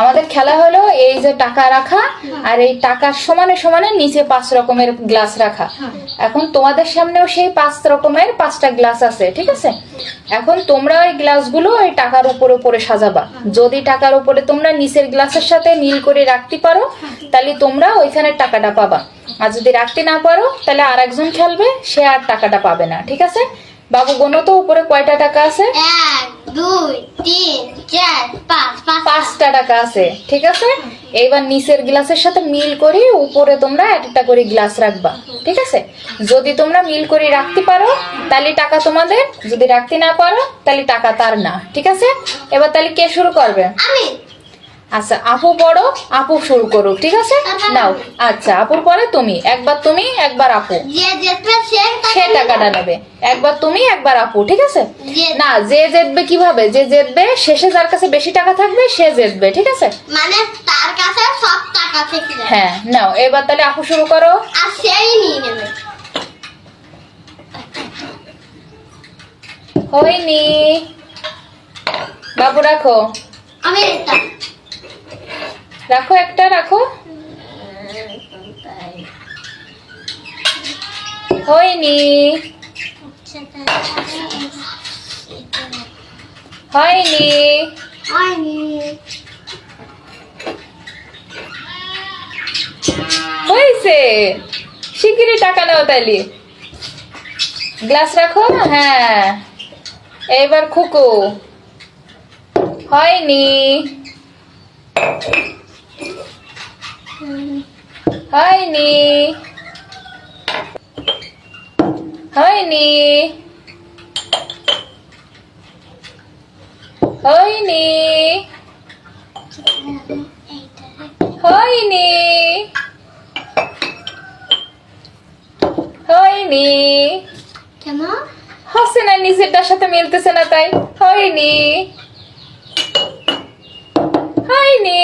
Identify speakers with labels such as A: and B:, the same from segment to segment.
A: আমাদের খেলা হলো এই যে টাকা রাখা আর এই টাকার সমানে সমানে নিচে পাঁচ রকমের গ্লাস রাখা। এখন তোমাদের সামনেও সেই পাঁচ রকমের পাঁচটা গ্লাস আছে ঠিক আছে? এখন তোমরা ওই গ্লাসগুলো ওই টাকার উপরে উপরে সাজাবা। যদি টাকার উপরে তোমরা নিচের গ্লাসের সাথে নীল করে রাখতে পারো তাহলে তোমরা ওইখানে টাকাটা পাবা। আর যদি রাখতে না পারো তাহলে আর একজন খেলবে সে আর টাকাটা পাবে না ঠিক আছে? বাবু গোনো তো উপরে কয়টা টাকা আছে?
B: দুই তিন চার পাঁচ পাঁচ
A: পাঁচটা টাকা আছে ঠিক আছে? এইবার নিচের গ্লাসের সাথে মিল করে উপরে তোমরা একটা করে গ্লাস রাখবা ঠিক আছে? যদি তোমরা মিল করে রাখতে পারো তাহলে টাকা তোমাদের যদি রাখতে না পারো তাহলে টাকা তার না ঠিক আছে? এবার তাহলে কে শুরু করবে?
B: আমি।
A: আচ্ছা আপু পড়ো আপু শুরু করো ঠিক আছে? নাও আচ্ছা আপুর পরে তুমি একবার তুমি একবার আপু।
B: সে
A: টাকাটা নেবে। একবার তুমি একবার আপু ঠিক আছে? না যে জেতবে কীভাবে? যে জেতবে শেষে যার কাছে বেশি টাকা থাকবে সে জেতবে ঠিক আছে?
B: মানে তার কাছে সব টাকা থেকে
A: হ্যাঁ নাও এবার তাহলে আপু শুরু করো।
B: আর সেই নিয়ে নেবে।
A: হয়নি। বাবু রাখো।
B: আমি এটা
A: রাখো একটা রাখো। হয়নি। হয়নি। হয়েছে। শিগগিরই টাকা নাও তাইলে। গ্লাস রাখো? হ্যাঁ। এবার খুকু। হয়নি। হয়নি। হয়নি হয়নি হয়নি হয়নি
B: কেন
A: হচ্ছে না নিচেরটার সাথে মিলতেছে না তাই। হয়নি হয়নি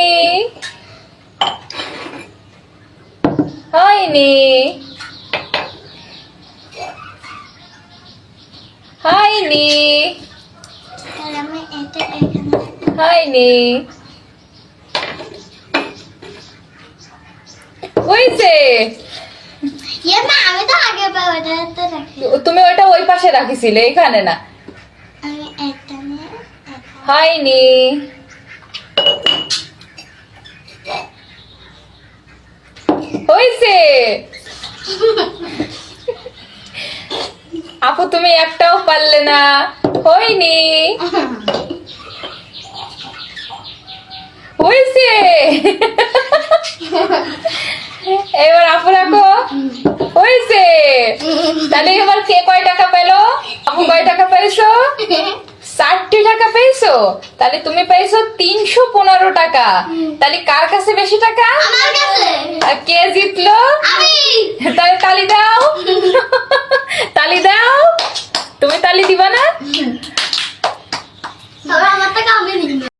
A: হয়নি হয়নি। হয়নি। তুমি ওইটা ওই পাশে রাখিছিলে এখানে না। হয়নি। হয়েছে আপু তুমি একটাও পারলে না। হয়নি। হয়েছে। এবার আপু রাখো। হয়েছে। তাহলে এবার কে কয় টাকা পেল? আপু কয় টাকা পেয়েছ? ষাটটি টাকা পেয়েছ? তাহলে তুমি পেয়েছ তিনশো পনেরো টাকা। তাহলে কার কাছে বেশি টাকা? আর কে জিতলো? তাহলে তালি দাও।